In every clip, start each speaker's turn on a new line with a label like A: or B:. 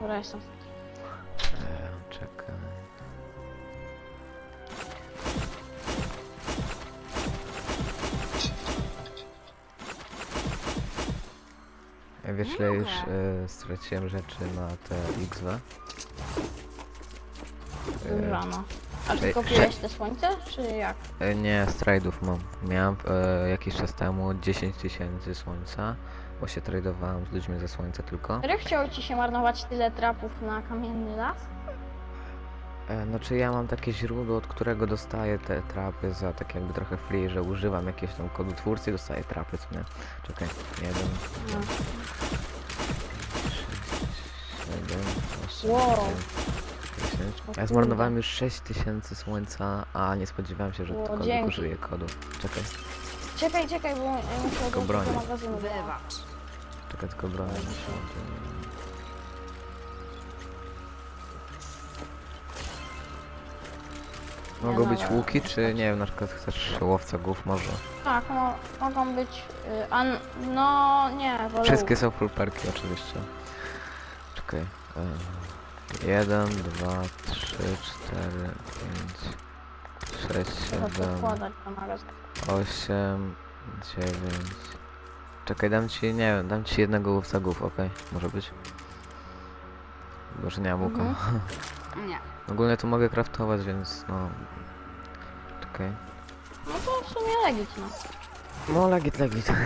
A: Dobra, jestem.
B: E, czekaj. Wiesz, ile już e, straciłem rzeczy na te XW? E,
A: Rano. A
B: ej,
A: ty kupiłeś te słońce, czy jak?
B: E, Nie, strajdów mam. Miałem e, jakiś czas temu 10 tysięcy słońca, bo się tradowałem z ludźmi ze słońca tylko.
A: Serio chciało ci się marnować tyle trapów na kamienny las?
B: E, no czy ja mam takie źródło, od którego dostaję te trapy za tak jakby trochę free, że używam jakiegoś tam kodu twórcy i dostaję trapy, co nie? Czekaj, jeden,
A: No.
B: siedem, osiem,
A: Wow.
B: dziewięć, Ja zmarnowałem już 6 tysięcy słońca, a nie spodziewałem się, że
A: O,
B: tylko
A: dzięki.
B: kodu. Czekaj,
A: Czekaj, czekaj, bo ja muszę
B: Tylko
A: do magazynu.
C: Wybacz.
B: czekaj tylko broń. Mogą być łuki, czy nie wiem, na przykład chcesz łowca głów może?
A: Tak, no, mogą być... Y, an, no, nie, wolę
B: Wszystkie są full perki oczywiście. Czekaj. e, Jeden, dwa, trzy, cztery, pięć, sześć,
A: to
B: siedem,
A: wkładać do magazynu.
B: osiem, dziewięć. Czekaj, dam ci, nie wiem, dam ci jednego łowca głów, okej? Może być. Bo że nie mam łuka.
A: Mhm.
C: Nie.
B: Ogólnie to mogę craftować, więc no... Czekaj.
A: No to w sumie legit, no.
B: No legit, legit.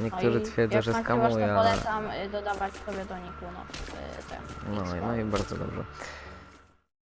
A: No
B: Niektórzy
A: i
B: twierdzą,
A: jak
B: że
A: nagrywasz,
B: skamuję,
A: to
B: ale...
A: polecam y, dodawać sobie do niku,
B: no,
A: X-Wall.
B: no i bardzo dobrze.